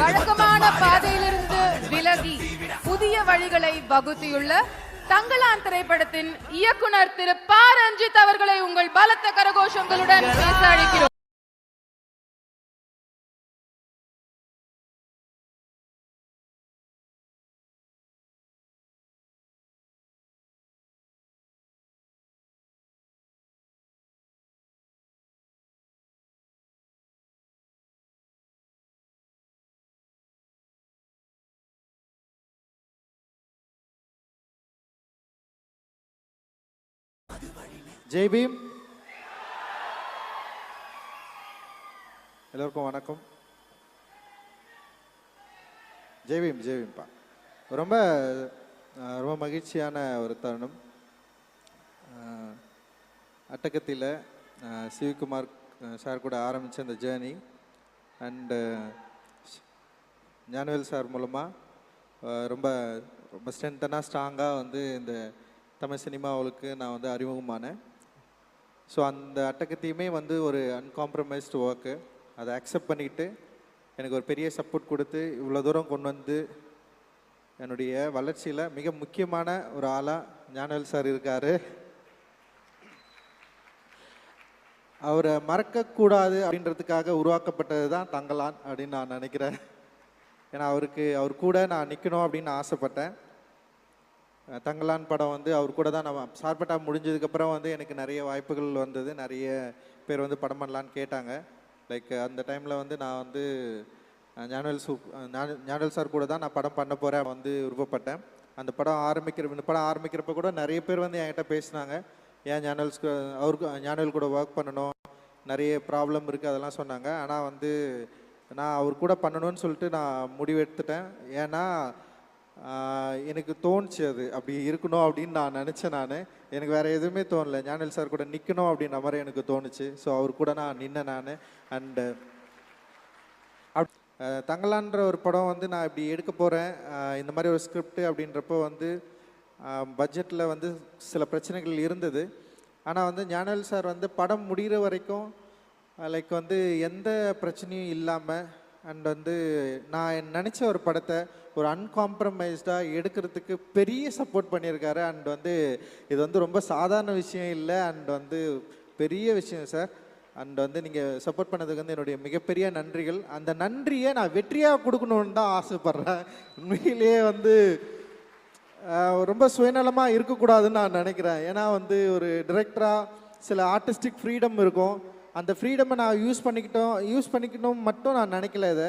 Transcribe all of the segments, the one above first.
வழக்கமான பாதையிலிருந்து விலகி புதிய வழிகளை வகுத்தியுள்ள தங்கலான் திரைப்படத்தின் இயக்குனர் திரு ப. ரஞ்சித் அவர்களை உங்கள் பலத்த கரகோஷங்களுடன் பேச அழைக்கிறோம். ஜெய் பீம். எல்லோருக்கும் வணக்கம். ஜெய்பீம் ஜெய்பீம்பா ரொம்ப ரொம்ப மகிழ்ச்சியான ஒரு தருணம். அட்டகத்தில் அட்டகத்தியில் சிவகுமார் சார் கூட ஆரம்பித்த அந்த ஜேர்னி அண்டு ஞானவேல் சார் மூலமாக ரொம்ப ரொம்ப ஸ்ட்ரென்த்தனாக ஸ்ட்ராங்காக வந்து இந்த தமிழ் சினிமாவுக்கு நான் வந்து அறிமுகமானேன். ஸோ அந்த அட்டகத்தையுமே வந்து ஒரு அன்காம்ப்ரமைஸ்டு ஒர்க்கு அதை அக்செப்ட் பண்ணிக்கிட்டு எனக்கு ஒரு பெரிய சப்போர்ட் கொடுத்து இவ்வளோ தூரம் கொண்டு வந்து என்னுடைய வளர்ச்சியில் மிக முக்கியமான ஒரு ஆளாக ஞானவேல் சார் இருக்கார். அவரை மறக்கக்கூடாது அப்படின்றதுக்காக உருவாக்கப்பட்டது தான் தங்கலான் அப்படின்னு நான் நினைக்கிறேன். ஏன்னா அவருக்கு அவர் கூட நான் நிற்கணும் அப்படின்னு ஆசைப்பட்டேன். தங்கலான் படம் வந்து அவர் கூட தான் நம்ம சார்பட்டா முடிஞ்சதுக்கப்புறம் வந்து எனக்கு நிறைய வாய்ப்புகள் வந்தது. நிறைய பேர் வந்து படம் பண்ணலான்னு கேட்டாங்க. லைக் அந்த டைமில் வந்து நான் வந்து ஞானவேல் சூப் ஞானவேல் சார் கூட தான் நான் படம் பண்ண போகிறேன் வந்து விருப்பப்பட்டேன். அந்த படம் ஆரம்பிக்கிற இந்த படம் ஆரம்பிக்கிறப்ப கூட நிறைய பேர் வந்து என்கிட்ட பேசினாங்க. ஏன் ஞானவேல்ஸ்க்கு அவருக்கு ஞானவேல் கூட ஒர்க் பண்ணணும் நிறைய ப்ராப்ளம் இருக்குது அதெல்லாம் சொன்னாங்க. ஆனால் வந்து நான் அவர் கூட பண்ணணும்னு சொல்லிட்டு நான் முடிவெடுத்துட்டேன். ஏன்னா எனக்கு தோணுச்சு அது. அப்படி இருக்கணும் அப்படின்னு நான் நினச்சேன் நான். எனக்கு வேறு எதுவுமே தோணல. ஞானல் சார் கூட நிற்கணும் அப்படின்ற மாதிரி எனக்கு தோணுச்சு. ஸோ அவர் கூட நான் நின்னேன் நான். அண்டு தங்கலான்ற ஒரு படம் வந்து நான் இப்படி எடுக்க போகிறேன் இந்த மாதிரி ஒரு ஸ்கிரிப்ட் அப்படின்றப்போ வந்து பட்ஜெட்டில் வந்து சில பிரச்சனைகள் இருந்தது. ஆனால் வந்து ஞானல் சார் வந்து படம் முடிகிற வரைக்கும் லைக் வந்து எந்த பிரச்சனையும் இல்லாமல் அண்ட் வந்து நான் நினச்ச ஒரு படத்தை ஒரு அன்காம்ப்ரமைஸ்டாக எடுக்கிறதுக்கு பெரிய சப்போர்ட் பண்ணியிருக்காரு. அண்ட் வந்து இது வந்து ரொம்ப சாதாரண விஷயம் இல்லை. அண்ட் வந்து பெரிய விஷயம் சார் அண்ட் வந்து நீங்கள் சப்போர்ட் பண்ணதுக்கு வந்து என்னுடைய மிகப்பெரிய நன்றிகள். அந்த நன்றியை நான் வெற்றியாக கொடுக்கணுன்னு தான் ஆசைப்பட்றேன். உண்மையிலேயே வந்து ரொம்ப சுயநலமாக இருக்கக்கூடாதுன்னு நான் நினைக்கிறேன். ஏன்னா வந்து ஒரு டிரெக்டராக சில ஆர்டிஸ்டிக் ஃப்ரீடம் இருக்கும். அந்த ஃப்ரீடமை நான் யூஸ் பண்ணிக்கிட்டோம் யூஸ் பண்ணிக்கணும் மட்டும் நான் நினைக்கல இதை.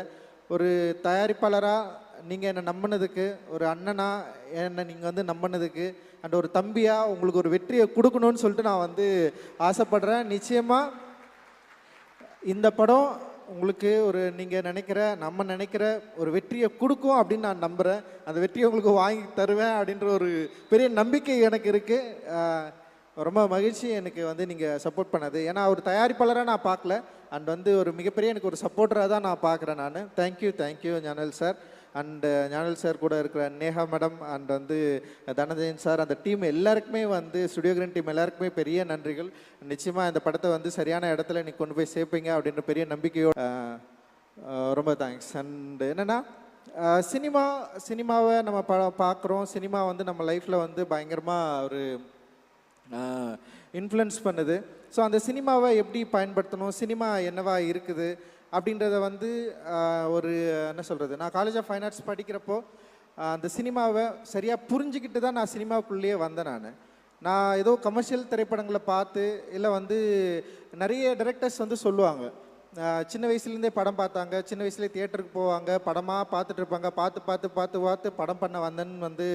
ஒரு தயாரிப்பாளராக நீங்கள் என்னை நம்பினதுக்கு ஒரு அண்ணனாக என்னை நீங்கள் வந்து நம்பினதுக்கு அண்ட் ஒரு தம்பியாக உங்களுக்கு ஒரு வெற்றியை கொடுக்கணும்னு சொல்லிட்டு நான் வந்து ஆசைப்படுறேன். நிச்சயமாக இந்த படம் உங்களுக்கு ஒரு நீங்கள் நினைக்கிற நம்ம நினைக்கிற ஒரு வெற்றியை கொடுக்கும் அப்படின்னு நான் நம்புகிறேன் அந்த வெற்றியை உங்களுக்கு வாங்கி தருவேன் அப்படின்ற ஒரு பெரிய நம்பிக்கை எனக்கு இருக்குது ரொம்ப மகிழ்ச்சி எனக்கு வந்து நீங்கள் சப்போர்ட் பண்ணது. ஏன்னா ஒரு தயாரிப்பாளராக நான் பார்க்கல. அண்ட் வந்து ஒரு மிகப்பெரிய எனக்கு ஒரு சப்போர்ட்டராக தான் நான் பார்க்குறேன் நான். Thank you thank you Gnanavel sir and Gnanavel sir கூட இருக்கிற நேஹா மேடம் அண்ட் வந்து uh, தனஜயன் சார் அந்த டீம் எல்லாருக்குமே வந்து ஸ்டுடியோ கிரீன் டீம் எல்லாருக்குமே பெரிய நன்றிகள். நிச்சயமாக இந்த படத்தை வந்து சரியான இடத்துல நீ கொண்டு போய் சேர்ப்பீங்க அப்படின்ற பெரிய நம்பிக்கையோட uh, uh, ரொம்ப தேங்க்ஸ் அண்ட் என்னென்னா சினிமா சினிமாவை நம்ம ப பார்க்குறோம். சினிமா வந்து நம்ம லைஃப்பில் வந்து பயங்கரமாக ஒரு இன்ஃப்ளூயன்ஸ் பண்ணுது. ஸோ அந்த சினிமாவை எப்படி பயன்படுத்தணும் சினிமா என்னவா இருக்குது அப்படின்றத வந்து ஒரு என்ன சொல்கிறது நான் காலேஜ் ஆஃப் ஃபைன் ஆர்ட்ஸ் படிக்கிறப்போ அந்த சினிமாவை சரியாக புரிஞ்சுக்கிட்டு தான் நான் சினிமாவுக்குள்ளேயே வந்தேன் நான். நான் ஏதோ கமர்ஷியல் திரைப்படங்களை பார்த்து இல்லை வந்து நிறைய டைரக்டர்ஸ் வந்து சொல்லுவாங்க. சின்ன வயசுலேருந்தே படம் பார்த்தாங்க சின்ன வயசுலேயே தியேட்டருக்கு போவாங்க படமாக பார்த்துட்ருப்பாங்க பார்த்து பார்த்து பார்த்து பார்த்து படம் பண்ண வந்தேன்னு வந்து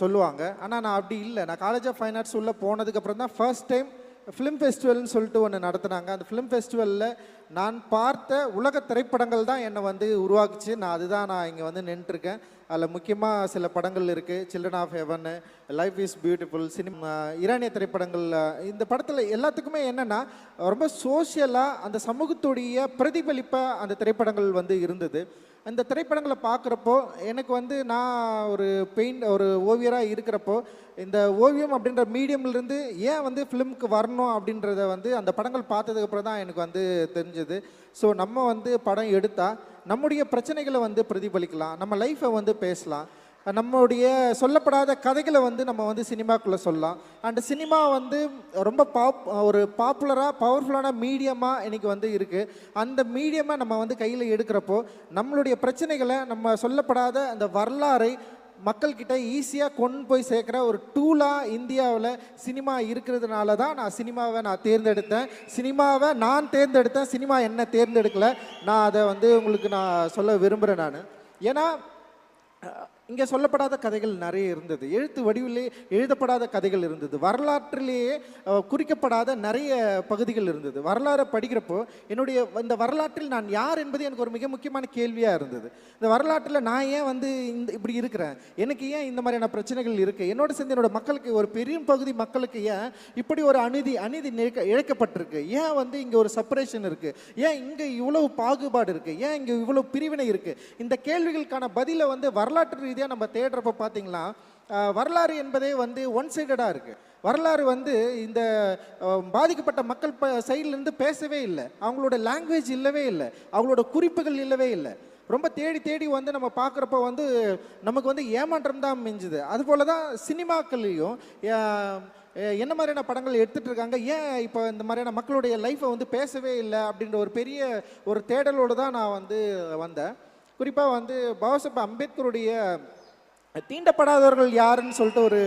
சொல்லுவாங்க. ஆனால் நான் அப்படி இல்லை. நான் காலேஜ் ஆஃப் ஃபைன் ஆர்ட்ஸ் உள்ளே போனதுக்கப்புறம் தான் ஃபர்ஸ்ட் டைம் ஃபிலிம் ஃபெஸ்டிவல்னு சொல்லிட்டு ஒன்று நடத்துனாங்க. அந்த ஃபிலிம் ஃபெஸ்டிவலில் நான் பார்த்த உலக திரைப்படங்கள் தான் என்னை வந்து உருவாக்குச்சு. நான் அதுதான் நான் இங்கே வந்து நின்றுருக்கேன் அதில் முக்கியமாக சில படங்கள் இருக்குது children of heaven life is beautiful cinema ஈரானிய திரைப்படங்கள் இந்த படத்தில் எல்லாத்துக்குமே என்னென்னா ரொம்ப சோஷியலாக அந்த சமூகத்துடைய பிரதிபலிப்பாக அந்த திரைப்படங்கள் வந்து இருந்தது. அந்த திரைப்படங்களை பார்க்குறப்போ எனக்கு வந்து நான் ஒரு பெயிண்ட் ஒரு ஓவியராக இருக்கிறப்போ இந்த ஓவியம் அப்படின்ற மீடியம்லேருந்து ஏன் வந்து ஃபிலிமுக்கு வரணும் அப்படின்றத வந்து அந்த படங்கள் பார்த்ததுக்கப்புறம் தான் எனக்கு வந்து தெரிஞ்சு தெரிஞ்சது. ஸோ நம்ம வந்து படம் எடுத்தால் நம்முடைய பிரச்சனைகளை வந்து பிரதிபலிக்கலாம். நம்ம லைஃப்பை வந்து பேசலாம். நம்மளுடைய சொல்லப்படாத கதைகளை வந்து நம்ம வந்து சினிமாக்குள்ளே சொல்லலாம். அண்ட் சினிமா வந்து ரொம்ப பாப் ஒரு பாப்புலராக பவர்ஃபுல்லான மீடியமாக இன்றைக்கி வந்து இருக்குது அந்த மீடியமாக நம்ம வந்து கையில் எடுக்கிறப்போ நம்மளுடைய பிரச்சனைகளை நம்ம சொல்லப்படாத அந்த வரலாறை மக்கள்கிட்ட ஈஸியாக கொண்டு போய் சேர்க்குற ஒரு டூலாக இந்தியாவில் சினிமா இருக்கிறதுனால தான் நான் சினிமாவை நான் தேர்ந்தெடுத்தேன். சினிமாவை நான் தேர்ந்தெடுத்தேன். சினிமா என்ன தேர்ந்தெடுக்கல. நான் அதை வந்து உங்களுக்கு நான் சொல்ல விரும்புகிறேன் நான். ஏன்னா இங்கே சொல்லப்படாத கதைகள் நிறைய இருந்தது. எழுத்து வடிவிலே எழுதப்படாத கதைகள் இருந்தது. வரலாற்றிலேயே குறிக்கப்படாத நிறைய பகுதிகள் இருந்தது. வரலாறை படிக்கிறப்போ என்னுடைய இந்த வரலாற்றில் நான் யார் என்பது எனக்கு ஒரு மிக முக்கியமான கேள்வியாக இருந்தது. இந்த வரலாற்றில் நான் ஏன் வந்து இந்த இப்படி இருக்கிறேன்? எனக்கு ஏன் இந்த மாதிரியான பிரச்சனைகள் இருக்குது என்னோட சேர்ந்து என்னோட மக்களுக்கு ஒரு பெரிய பகுதி மக்களுக்கு ஏன் இப்படி ஒரு அநீதி அநீதி இழைக்க- இழைக்கப்பட்டிருக்கு? ஏன் வந்து இங்கே ஒரு செப்பரேஷன் இருக்குது ஏன் இங்கே இவ்வளவு பாகுபாடு இருக்குது ஏன் இங்கே இவ்வளவு பிரிவினை இருக்குது இந்த கேள்விகளுக்கான பதிலை வந்து வரலாற்று ரீதியாக நம்ம தேடுறப்ப பார்த்தீங்கன்னா வரலாறு என்பதே வந்து ஒன் சைடடாக இருக்குது வரலாறு வந்து இந்த பாதிக்கப்பட்ட மக்கள் ப சைட்லேருந்து பேசவே இல்லை. அவங்களோட லாங்குவேஜ் இல்லவே இல்லை. அவங்களோட குறிப்புகள் இல்லவே இல்லை. ரொம்ப தேடி தேடி வந்து நம்ம பார்க்குறப்ப வந்து நமக்கு வந்து ஏமாற்றம் தான் மிஞ்சுது. அதுபோல தான் சினிமாக்கள்லேயும் என்ன மாதிரியான படங்கள் எடுத்துகிட்டு இருக்காங்க ஏன் இப்போ இந்த மாதிரியான மக்களுடைய லைஃப்பை வந்து பேசவே இல்லை அப்படின்ற ஒரு பெரிய ஒரு தேடலோடு தான் நான் வந்து வந்தேன். குறிப்பாக வந்து பாபாசாஹிப் அம்பேத்கருடைய தீண்டப்படாதவர்கள் யாருன்னு சொல்லிட்டு ஒரு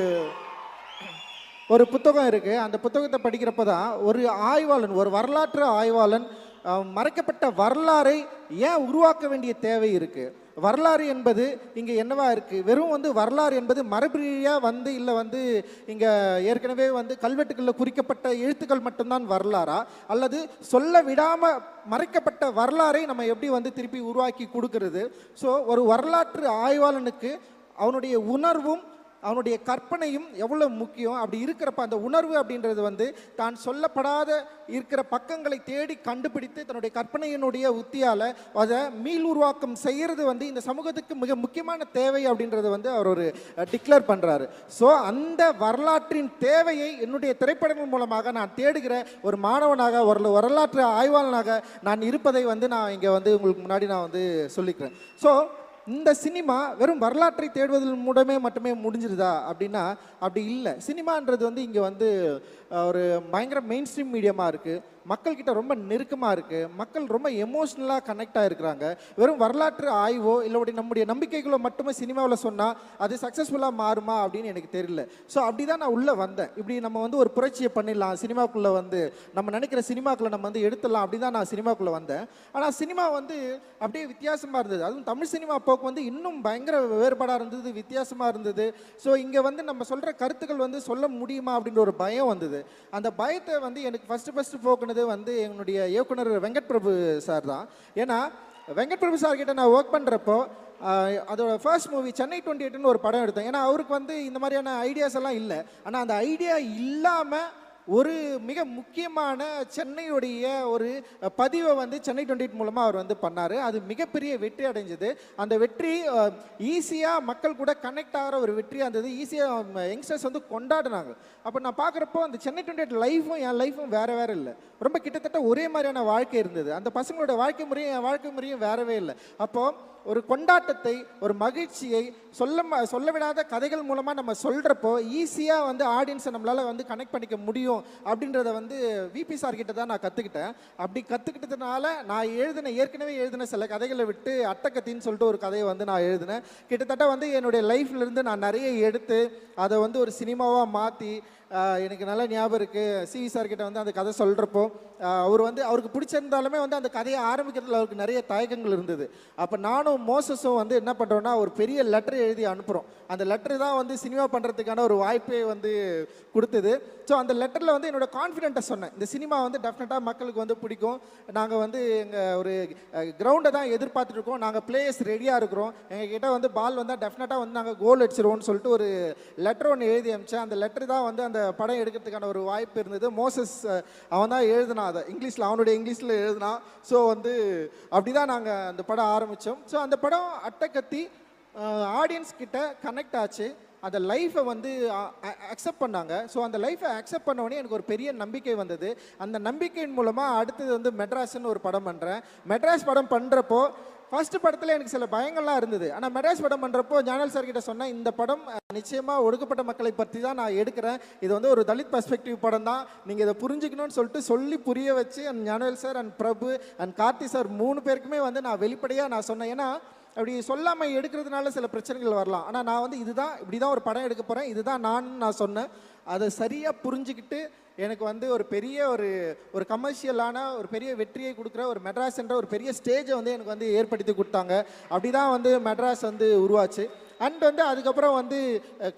ஒரு புத்தகம் இருக்கு. அந்த புத்தகத்தை படிக்கிறப்ப தான் ஒரு ஆய்வாளன் ஒரு வரலாற்று ஆய்வாளன் மறைக்கப்பட்ட வரலாறை ஏன் உருவாக்க வேண்டிய தேவை இருக்குது வரலாறு என்பது இங்கே என்னவா இருக்குது வெறும் வந்து வரலாறு என்பது மரபுரியாக வந்து இல்லை வந்து இங்கே ஏற்கனவே வந்து கல்வெட்டுகளில் குறிக்கப்பட்ட எழுத்துக்கள் மட்டும்தான் வரலாறா? அல்லது சொல்ல விடாமல் மறைக்கப்பட்ட வரலாறை நம்ம எப்படி வந்து திருப்பி உருவாக்கி கொடுக்கறது? ஸோ ஒரு வரலாற்று ஆய்வாளனுக்கு அவனுடைய உணர்வும் அவனுடைய கற்பனையும் எவ்வளோ முக்கியம்? அப்படி இருக்கிறப்ப அந்த உணர்வு அப்படின்றது வந்து தான் சொல்லப்படாத இருக்கிற பக்கங்களை தேடி கண்டுபிடித்து தன்னுடைய கற்பனையினுடைய உத்தியால் அதை மீள் உருவாக்கம் செய்கிறது வந்து இந்த சமூகத்துக்கு மிக முக்கியமான தேவை அப்படின்றத வந்து அவர் ஒரு டிக்ளேர் பண்ணுறாரு ஸோ அந்த வரலாற்றின் தேவையை என்னுடைய திரைப்படங்கள் மூலமாக நான் தேடுகிற ஒரு மாணவனாக ஒரு வரலாற்று ஆய்வாளனாக நான் இருப்பதை வந்து நான் இங்கே வந்து உங்களுக்கு முன்னாடி நான் வந்து சொல்லிக்கிறேன். ஸோ இந்த சினிமா வெறும் வரலாற்றை தேடுவதன் மூலமே மட்டுமே முடிஞ்சிருதா அப்படின்னா அப்படி இல்லை. சினிமான்றது வந்து இங்கே வந்து ஒரு பயங்கர மெயின் ஸ்ட்ரீம் மீடியமாக இருக்குது மக்கள்கிட்ட ரொம்ப நெருக்கமாக இருக்குது மக்கள் ரொம்ப எமோஷ்னலாக கனெக்ட் ஆகிருக்கிறாங்க வெறும் வரலாற்று ஆய்வோ இல்லை நம்முடைய நம்பிக்கைகளோ மட்டுமே சினிமாவில் சொன்னால் அது சக்ஸஸ்ஃபுல்லாக மாறுமா அப்படின்னு எனக்கு தெரியல. ஸோ அப்படி தான் நான் உள்ளே வந்தேன். இப்படி நம்ம வந்து ஒரு புரட்சியை பண்ணிடலாம். சினிமாக்குள்ளே வந்து நம்ம நினைக்கிற சினிமாக்குள்ளே நம்ம வந்து எடுத்துடலாம் அப்படி தான் நான் சினிமாக்குள்ளே வந்தேன். ஆனால் சினிமா வந்து அப்படியே வித்தியாசமாக இருந்தது. அதுவும் தமிழ் சினிமா போக்கு வந்து இன்னும் பயங்கர வேறுபாடாக இருந்தது வித்தியாசமாக இருந்தது. ஸோ இங்கே வந்து நம்ம சொல்கிற கருத்துக்கள் வந்து சொல்ல முடியுமா அப்படின்ற ஒரு பயம் வந்தது. அந்த பயத்தை வந்து எனக்கு ஃபஸ்ட்டு ஃபஸ்ட்டு போக்குனது வந்து என்னுடைய இயக்குனர் வெங்கட் பிரபு சார் தான். ஏன்னா வெங்கட் பிரபு சார் கிட்ட நான் ஒர்க் பண்ணுறப்போ அதோட ஃபர்ஸ்ட் மூவி சென்னை டுவெண்ட்டி எயிட்னு ஒரு படம் எடுத்தேன் ஏன்னா அவருக்கு வந்து இந்த மாதிரியான ஐடியாஸ் எல்லாம் இல்லை. ஆனால் அந்த ஐடியா இல்லாமல் ஒரு மிக முக்கியமான சென்னையுடைய ஒரு பதிவை வந்து சென்னை டுவெண்ட்டி எயிட் மூலமாக அவர் வந்து பண்ணார். அது மிகப்பெரிய வெற்றி அடைஞ்சது. அந்த வெற்றி ஈஸியாக மக்கள் கூட கனெக்ட் ஆகிற ஒரு வெற்றியாக இருந்தது. ஈஸியாக யங்ஸ்டர்ஸ் வந்து கொண்டாடினாங்க. அப்போ நான் பார்க்குறப்போ அந்த சென்னை டுவெண்ட்டி எயிட் லைஃபும் என் லைஃபும் வேறு வேறு இல்லை. ரொம்ப கிட்டத்தட்ட ஒரே மாதிரியான வாழ்க்கை இருந்தது. அந்த பசங்களோட வாழ்க்கை முறையும் என் வாழ்க்கை முறையும் வேறவே இல்லை. அப்போது ஒரு கொண்டாட்டத்தை ஒரு மகிழ்ச்சியை சொல்ல சொல்ல விடாத கதைகள் மூலமாக நம்ம சொல்கிறப்போ ஈஸியாக வந்து ஆடியன்ஸை நம்மளால் வந்து கனெக்ட் பண்ணிக்க முடியும் அப்படின்றத வந்து விபி சார் கிட்ட தான் நான் கற்றுக்கிட்டேன் அப்படி கற்றுக்கிட்டதுனால நான் எழுதின ஏற்கனவே எழுதின சில கதைகளை விட்டு அட்டக்கத்தின்னு சொல்லிட்டு ஒரு கதையை வந்து நான் எழுதினேன். கிட்டத்தட்ட வந்து என்னுடைய லைஃப்லேருந்து நான் நிறைய எடுத்து அதை வந்து ஒரு சினிமாவாக மாற்றி எனக்கு நல்ல ஞாபகம் இருக்குது சிவி சார் கிட்ட வந்து அந்த கதை சொல்கிறப்போ அவர் வந்து அவருக்கு பிடிச்சிருந்தாலுமே வந்து அந்த கதையை ஆரம்பிக்கிறதுல அவருக்கு நிறைய தயக்கங்கள் இருந்தது. அப்போ நானும் மோசஸும் வந்து என்ன பண்ணுறோன்னா ஒரு பெரிய லெட்டர் எழுதி அனுப்புகிறோம் அந்த லெட்டர் தான் வந்து சினிமா பண்ணுறதுக்கான ஒரு வாய்ப்பை வந்து கொடுத்தது. ஸோ அந்த லெட்டரில் வந்து என்னோட கான்ஃபிடென்ட்டை சொன்னேன். இந்த சினிமா வந்து டெஃபினட்டாக மக்களுக்கு வந்து பிடிக்கும். நாங்கள் வந்து எங்கள் ஒரு கிரவுண்டை தான் எதிர்பார்த்துட்டு இருக்கோம். நாங்கள் பிளேயர்ஸ் ரெடியாக இருக்கிறோம். எங்ககிட்ட வந்து பால் வந்தால் டெஃபினட்டாக வந்து நாங்கள் கோல் அடிச்சிருவோம்னு சொல்லிட்டு ஒரு லெட்டர் ஒன்று எழுதி அமிச்சேன் அந்த லெட்டர் தான் வந்து அந்த படம் எடுக்கிறதுக்கான ஒரு வாய்ப்பு இருந்தது. மோசஸ் அவன் தான் எழுதினான் அதை. இங்கிலீஷில் அவனுடைய இங்கிலீஷில் எழுதினான் ஸோ வந்து அப்படி தான் நாங்கள் அந்த படம் ஆரம்பித்தோம் ஸோ அந்த படம் அட்டக்கத்தி ஆடியன்ஸ் கிட்ட கனெக்ட் ஆச்சு. அந்த லைஃப்பை வந்து அக்செப்ட் பண்ணாங்க. ஸோ அந்த லைஃப்பை அக்செப்ட் பண்ணவொடனே எனக்கு ஒரு பெரிய நம்பிக்கை வந்தது. அந்த நம்பிக்கையின் மூலமாக அடுத்தது வந்து மெட்ராஸ்னு ஒரு படம் பண்ணுறேன் மெட்ராஸ் படம் பண்ணுறப்போ ஃபர்ஸ்ட் படத்தில் எனக்கு சில பயங்கள்லாம் இருந்தது. ஆனால் மெட்ராஸ் படம் பண்ணுறப்போ ஜானல் சார் கிட்ட சொன்னேன் இந்த படம் நிச்சயமாக ஒடுக்கப்பட்ட மக்களை பற்றி தான் நான் எடுக்கிறேன். இது வந்து ஒரு தலித் பர்ஸ்பெக்டிவ் படம் தான். நீங்கள் இதை புரிஞ்சுக்கணும்னு சொல்லிட்டு சொல்லி புரிய வச்சு and Gnanavel sir and Prabhu and Karthi sir மூணு பேருக்குமே வந்து நான் வெளிப்படையாக நான் சொன்னேன். ஏன்னா அப்படி சொல்லாமல் எடுக்கிறதுனால சில பிரச்சனைகள் வரலாம். ஆனால் நான் வந்து இதுதான் இப்படி தான் ஒரு படம் எடுக்க போகிறேன் இதுதான் நான் நான் சொன்னேன். அதை சரியாக புரிஞ்சுக்கிட்டு எனக்கு வந்து ஒரு பெரிய ஒரு ஒரு கமர்ஷியலான ஒரு பெரிய வெற்றியை கொடுக்குற ஒரு மெட்ராஸ்ன்ற ஒரு பெரிய ஸ்டேஜை வந்து எனக்கு வந்து ஏற்படுத்தி கொடுத்தாங்க. அப்படி தான் வந்து மெட்ராஸ் வந்து உருவாச்சு. அண்ட் வந்து அதுக்கப்புறம் வந்து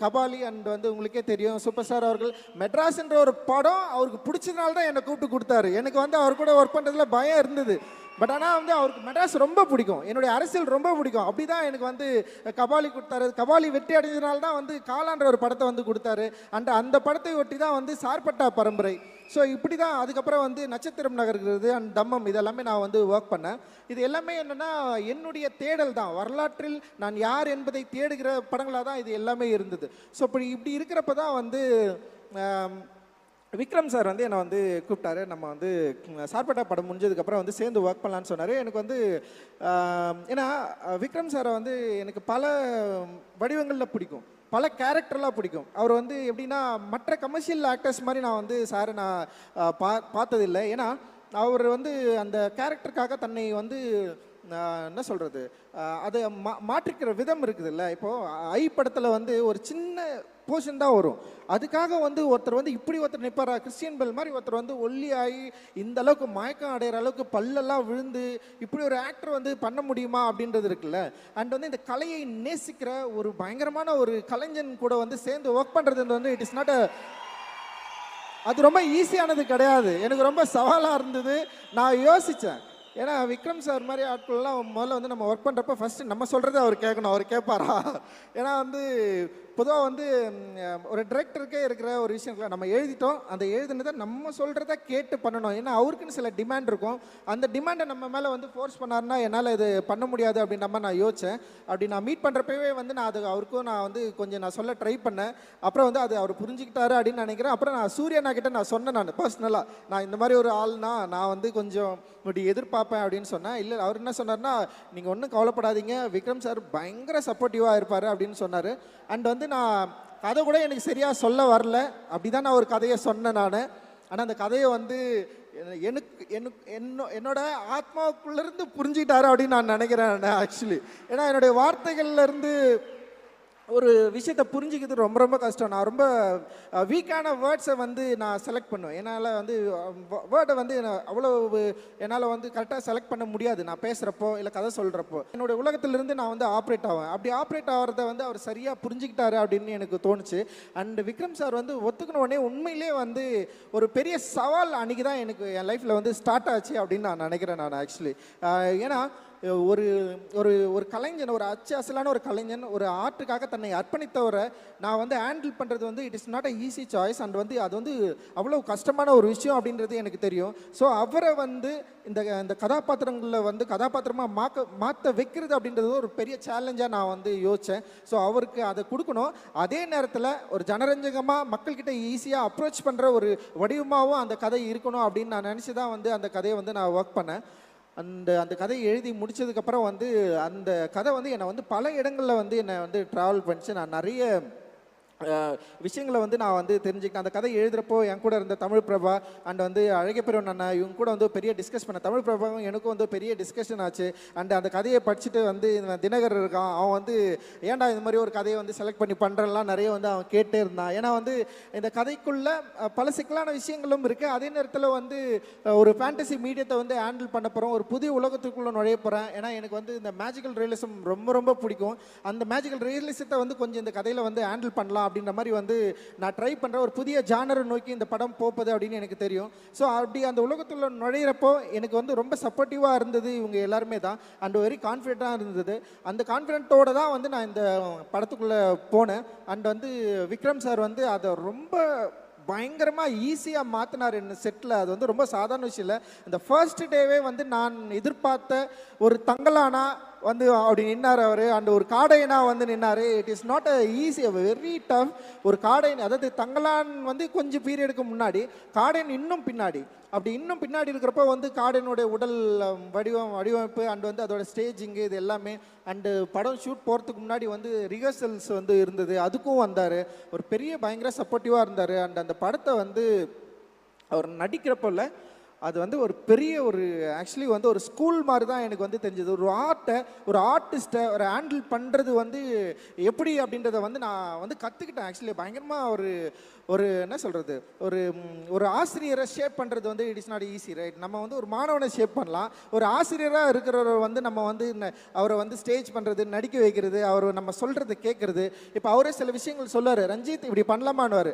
கபாலி அண்ட் வந்து உங்களுக்கே தெரியும் சூப்பர் ஸ்டார் அவர்கள் மெட்ராஸ்ன்ற ஒரு படம் அவருக்கு பிடிச்சதுனால தான் என்னை கூப்பிட்டு கொடுத்தாரு. எனக்கு வந்து அவர் கூட ஒர்க் பண்ணுறதுல பயம் இருந்தது. பட் ஆனால் வந்து அவருக்கு மெட்ராஸ் ரொம்ப பிடிக்கும். என்னுடைய அரசியல் ரொம்ப பிடிக்கும். அப்படி தான் எனக்கு வந்து கபாலி கொடுத்தாரு. கபாலி வெற்றி அடைஞ்சதுனால தான் வந்து காலான்ற ஒரு படத்தை வந்து கொடுத்தாரு. அண்ட் அந்த படத்தை ஒட்டி தான் வந்து சார்பட்டா பரம்பரை. ஸோ இப்படி தான் அதுக்கப்புறம் வந்து நட்சத்திரம் நகர்கிறது அண்ட் தம்மம் இதெல்லாமே நான் வந்து ஒர்க் பண்ணேன். இது எல்லாமே என்னென்னா என்னுடைய தேடல் தான். வரலாற்றில் நான் யார் என்பதை தேடுகிற படங்களாக தான் இது எல்லாமே இருந்தது. ஸோ இப்படி இப்படி இருக்கிறப்ப தான் வந்து விக்ரம் சார் வந்து என்னை வந்து கூப்பிட்டாரு. நம்ம வந்து சார்பட்டா படம் முடிஞ்சதுக்கப்புறம் வந்து சேர்ந்து ஒர்க் பண்ணலான்னு சொன்னார். எனக்கு வந்து ஏன்னா விக்ரம் சாரை வந்து எனக்கு பல வடிவங்களில் பிடிக்கும். பல கேரக்டர்லாம் பிடிக்கும். அவர் வந்து எப்படின்னா மற்ற கமர்ஷியல் ஆக்டர்ஸ் மாதிரி நான் வந்து சாரை நான் பா பார்த்ததில்லை. ஏன்னா அவர் வந்து அந்த கேரக்டருக்காக தன்னை வந்து என்ன சொல்கிறது அதை மா மாற்றிக்கிற விதம் இருக்குதுல்ல. இப்போது ஐ படத்தில் வந்து ஒரு சின்ன போர்ஷன் தான் வரும். அதுக்காக வந்து ஒருத்தர் வந்து இப்படி ஒருத்தர் நிற்பாரா கிறிஸ்டியன் பெல் மாதிரி ஒருத்தர் வந்து ஒல்லி ஆகி இந்த அளவுக்கு மயக்கம் அடைகிற அளவுக்கு பல்லெல்லாம் விழுந்து இப்படி ஒரு ஆக்டர் வந்து பண்ண முடியுமா அப்படின்றது இருக்குல்ல. அண்ட் வந்து இந்த கலையை நேசிக்கிற ஒரு பயங்கரமான ஒரு கலைஞன் கூட வந்து சேர்ந்து ஒர்க் பண்ணுறது வந்து இட் இஸ் நாட் அ அது ரொம்ப ஈஸியானது கிடையாது. எனக்கு ரொம்ப சவாலாக இருந்தது. நான் யோசித்தேன் ஏன்னா விக்ரம் சார் மாதிரி ஆட்கள்லாம் முதல்ல வந்து நம்ம ஒர்க் பண்ணுறப்ப ஃபஸ்ட்டு நம்ம சொல்கிறத அவர் கேட்கணும். அவர் கேட்பாரா? ஏன்னா வந்து பொதுவாக வந்து ஒரு டிரெக்டருக்கே இருக்கிற ஒரு விஷயங்கள நம்ம எழுதிட்டோம். அந்த எழுதுனதை நம்ம சொல்கிறத கேட்டு பண்ணணும். ஏன்னா அவருக்குன்னு சில டிமாண்ட் இருக்கும். அந்த டிமாண்டை நம்ம மேலே வந்து ஃபோர்ஸ் பண்ணாருன்னா என்னால் இது பண்ண முடியாது அப்படின்ற மாதிரி நான் யோசித்தேன் அப்படி நான் மீட் பண்ணுறப்பவே வந்து நான் அது அவருக்கும் நான் வந்து கொஞ்சம் நான் சொல்ல ட்ரை பண்ணேன். அப்புறம் வந்து அது அவர் புரிஞ்சுக்கிட்டாரு அப்படின்னு நினைக்கிறேன். அப்புறம் நான் சூரியனா கிட்ட நான் சொன்னேன் நான் பர்சனலாக நான் இந்த மாதிரி ஒரு ஆள்னா நான் வந்து கொஞ்சம் இப்படி பார்ப்பேன் அப்படின்னு சொன்னேன் இல்லை அவர் என்ன சொன்னார்னா நீங்கள் ஒன்றும் கவலைப்படாதீங்க. விக்ரம் சார் பயங்கர சப்போர்ட்டிவாக இருப்பார் அப்படின்னு சொன்னார். அண்ட் வந்து நான் கதை கூட எனக்கு சரியாக சொல்ல வரல. அப்படி தான் நான் ஒரு கதையை சொன்னேன் நான். ஆனால் அந்த கதையை வந்து எனக்கு எனக்கு என்னோ என்னோட ஆத்மாவுக்குள்ளேருந்து புரிஞ்சுக்கிட்டாரு அப்படின்னு நான் நினைக்கிறேன் ஆக்சுவலி ஏன்னா என்னுடைய வார்த்தைகள்லேருந்து ஒரு விஷயத்தை புரிஞ்சுக்கிறது ரொம்ப ரொம்ப கஷ்டம். நான் ரொம்ப வீக்கான வேர்ட்ஸை வந்து நான் செலக்ட் பண்ணுவேன். என்னால் வந்து வேர்டை வந்து நான் அவ்வளோ என்னால் வந்து கரெக்டாக செலக்ட் பண்ண முடியாது. நான் பேசுகிறப்போ இல்லை கதை சொல்கிறப்போ என்னோட உலகத்திலிருந்து நான் வந்து ஆப்ரேட் ஆவேன். அப்படி ஆப்ரேட் ஆகிறத வந்து அவர் சரியாக புரிஞ்சுக்கிட்டாரு அப்படின்னு எனக்கு தோணுச்சு. அண்ட் விக்ரம் சார் வந்து ஒத்துக்கின உடனே உண்மையிலே வந்து ஒரு பெரிய சவால் அன்றைக்கி தான் எனக்கு என் லைஃப்பில் வந்து ஸ்டார்ட் ஆச்சு அப்படின்னு நான் நினைக்கிறேன் நான் ஆக்சுவலி ஏன்னா ஒரு ஒரு ஒரு கலைஞன் ஒரு அச்சு அசலான ஒரு கலைஞன் ஒரு ஆர்ட்டுக்காக தன்னை அர்ப்பணித்தவரை நான் வந்து ஹேண்டில் பண்ணுறது வந்து it is not a easy choice and வந்து அது வந்து அவ்வளோ கஷ்டமான ஒரு விஷயம் அப்படின்றது எனக்கு தெரியும். ஸோ அவரை வந்து இந்த இந்த கதாபாத்திரங்களில் வந்து கதாபாத்திரமாக மாக்க மாற்ற வைக்கிறது அப்படின்றது ஒரு பெரிய சேலஞ்சாக நான் வந்து யோசித்தேன் ஸோ அவருக்கு அதை கொடுக்கணும். அதே நேரத்தில் ஒரு ஜனரஞ்சகமாக மக்கள்கிட்ட ஈஸியாக அப்ரோச் பண்ணுற ஒரு வடிவமாகவும் அந்த கதை இருக்கணும் அப்படின்னு நான் நினச்சி தான் வந்து அந்த கதையை வந்து நான் ஒர்க் பண்ணேன். அந்த அந்த கதையை எழுதி முடிச்சதுக்கப்புறம் வந்து அந்த கதை வந்து என்னை வந்து பல இடங்களில் வந்து என்னை வந்து ட்ராவல் பண்ணிச்சு. நான் நிறைய விஷயங்களை வந்து நான் வந்து தெரிஞ்சுக்கிட்டேன். அந்த கதை எழுதுகிறப்போ என் கூட இருந்த தமிழ் பிரபா அண்ட் வந்து அழகிய பெருவன் அண்ணா இவங்க கூட வந்து பெரிய டிஸ்கஸ் பண்ண தமிழ் பிரபாவும் எனக்கும் வந்து பெரிய டிஸ்கஷன் ஆச்சு. அண்ட் அந்த கதையை படிச்சுட்டு வந்து தினகர் இருக்கான். அவன் வந்து ஏன்டா இந்த மாதிரி ஒரு கதையை வந்து செலக்ட் பண்ணி பண்ணுறலாம் நிறைய வந்து அவன் கேட்டே இருந்தான். ஏன்னா வந்து இந்த கதைக்குள்ள பல சிக்கலான விஷயங்களும் இருக்குது அதே நேரத்தில் வந்து ஒரு ஃபேண்டசி மீடியத்தை வந்து ஹேண்டில் பண்ண போகிறோம் ஒரு புதிய உலகத்துக்குள்ளே நுழைய போகிறேன் ஏன்னா எனக்கு வந்து இந்த மேஜிக்கல் ரியலிசம் ரொம்ப ரொம்ப பிடிக்கும். அந்த மேஜிக்கல் ரியலிசத்தை வந்து கொஞ்சம் இந்த கதையில் வந்து ஹேண்டில் பண்ணலாம் அப்படின்ற மாதிரி வந்து நான் ட்ரை பண்ணுறேன் ஒரு புதிய ஜானரை நோக்கி இந்த படம் போப்பது அப்படின்னு எனக்கு தெரியும். ஸோ அப்படி அந்த உலகத்தில் நுழையிறப்போ எனக்கு வந்து ரொம்ப சப்போர்ட்டிவாக இருந்தது இவங்க எல்லாருமே தான். அண்ட் வெரி கான்ஃபிடென்ட்டாக இருந்தது. அந்த கான்ஃபிடென்ட்டோடு தான் வந்து நான் இந்த படத்துக்குள்ளே போனேன். அண்ட் வந்து விக்ரம் சார் வந்து அதை ரொம்ப பயங்கரமாக ஈஸியாக மாற்றினார் என்ன செட்டில் அது வந்து ரொம்ப சாதாரண விஷயம் இல்லை. இந்த ஃபர்ஸ்ட் டேவே வந்து நான் எதிர்பார்த்த ஒரு தங்கலானா வந்து அப்படி நின்னார் அவர். அண்ட் ஒரு காடையனாக வந்து நின்னார். It is not a easy very tough ஒரு காடையன் அதாவது தங்கலான் வந்து கொஞ்சம் பீரியடுக்கு முன்னாடி காடையன் இன்னும் பின்னாடி. அப்படி இன்னும் பின்னாடி இருக்கிறப்ப வந்து காடையனுடைய உடல் வடிவம் வடிவமைப்பு அண்ட் வந்து அதோட ஸ்டேஜிங்கு இது எல்லாமே. அண்டு படம் ஷூட் போகிறதுக்கு முன்னாடி வந்து ரிஹர்சல்ஸ் வந்து இருந்தது. அதுக்கும் வந்தார். ஒரு பெரிய பயங்கர சப்போர்ட்டிவாக இருந்தார். அண்ட் அந்த படத்தை வந்து அவர் நடிக்கிறப்போல அது வந்து ஒரு பெரிய ஒரு ஆக்சுவலி வந்து ஒரு ஸ்கூல் மாதிரி தான் எனக்கு வந்து தெரிஞ்சது. ஒரு ஆர்ட்டை ஒரு ஆர்டிஸ்ட்டை ஒரு ஹேண்டில் பண்ணுறது வந்து எப்படி அப்படின்றத வந்து நான் வந்து கற்றுக்கிட்டேன் ஆக்சுவலி பயங்கரமாக ஒரு ஒரு என்ன சொல்கிறது ஒரு ஒரு ஆசிரியரை ஷேப் பண்ணுறது வந்து it is not easy right நம்ம வந்து ஒரு மாணவனை ஷேப் பண்ணலாம். ஒரு ஆசிரியராக இருக்கிறவர் வந்து நம்ம வந்து அவரை வந்து ஸ்டேஜ் பண்ணுறது நடிக்க வைக்கிறது அவர் நம்ம சொல்கிறத கேட்குறது இப்போ அவரே சில விஷயங்கள் சொல்லுவார் ரஞ்சித் இப்படி பண்ணலாமான்னு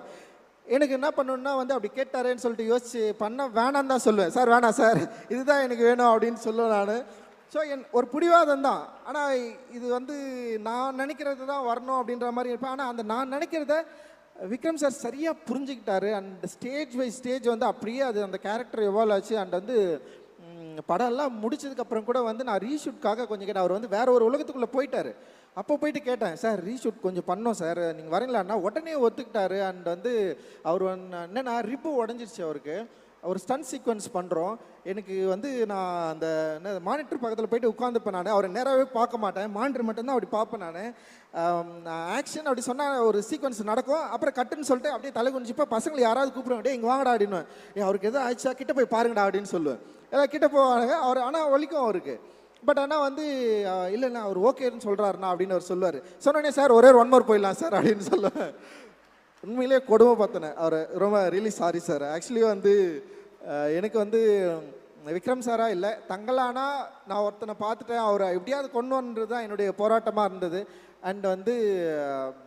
எனக்கு என்ன பண்ணணும்னா வந்து அப்படி கேட்டாரேன்னு சொல்லிட்டு யோசிச்சு பண்ண வேணாம் தான் சொல்லுவேன். சார் வேணாம் சார். இதுதான் எனக்கு வேணும் அப்படின்னு சொல்லுவேன் நான். ஸோ என் ஒரு பிடிவாதம் தான். ஆனால் இது வந்து நான் நினைக்கிறது தான் வரணும் அப்படின்ற மாதிரி இருப்பேன். ஆனால் அந்த நான் நினைக்கிறத விக்ரம் சார் சரியாக புரிஞ்சுக்கிட்டாரு. அந்த ஸ்டேஜ் பை ஸ்டேஜ் வந்து அப்படியே அது அந்த கேரக்டர் எவால்வ் ஆச்சு. அண்ட் வந்து படம்லாம் முடிச்சதுக்கப்புறம் கூட வந்து நான் ரீஷூட்காக கொஞ்சம் கேட்டேன். அவர் வந்து வேற ஒரு உலகத்துக்குள்ளே போயிட்டார். அப்போ போயிட்டு கேட்டேன் சார் ரீஷூட் கொஞ்சம் பண்ணோம் சார். நீங்கள் வரீங்களான்னா? உடனே ஒத்துக்கிட்டாரு. அண்ட் வந்து அவர் வந்து என்னன்னா ரிப்பு உடஞ்சிருச்சு அவருக்கு. ஒரு ஸ்டன் சீக்வன்ஸ் பண்ணுறோம் எனக்கு வந்து நான் அந்த என்ன மானிட்டர் பக்கத்தில் போயிட்டு உட்காந்துப்பேன் நான். அவரை நேராகவே பார்க்க மாட்டேன். மானிட்டர் மட்டும்தான் அப்படி பார்ப்பேன் நான். ஆக்ஷன் அப்படி சொன்னால் ஒரு சீக்வன்ஸ் நடக்கும். அப்புறம் கட்டுன்னு சொல்லிட்டு அப்படியே தலை குனிஞ்சிப்போ பசங்களை யாராவது கூப்பிடுவாங்க இங்கே வாங்கடா அப்படின்னு அவருக்கு எதுவும் ஆயிடுச்சா? கிட்ட போய் பாருங்கடா அப்படின்னு சொல்லுவேன். எல்லாம் கிட்ட போவாங்க அவர் ஆனால் வலிக்கும் அவருக்கு. பட் ஆனால் வந்து இல்லைண்ணா அவர் ஓகேன்னு சொல்கிறாருண்ணா அப்படின்னு அவர் சொல்லுவார். சொன்னோடனே சார் ஒரே ஒன் மோர் போயிடலாம் சார் அப்படின்னு சொல்லுவேன் உண்மையிலே கொடுமை பார்த்தனேன் அவர் ரொம்ப ரியலி சாரி சார் ஆக்சுவலி வந்து எனக்கு வந்து விக்ரம் சாரா இல்லை. தங்களானா நான் ஒருத்தனை பார்த்துட்டேன் அவரை எப்படியாவது கொண்டு வந்தது தான் என்னுடைய போராட்டமாக இருந்தது. அண்ட் வந்து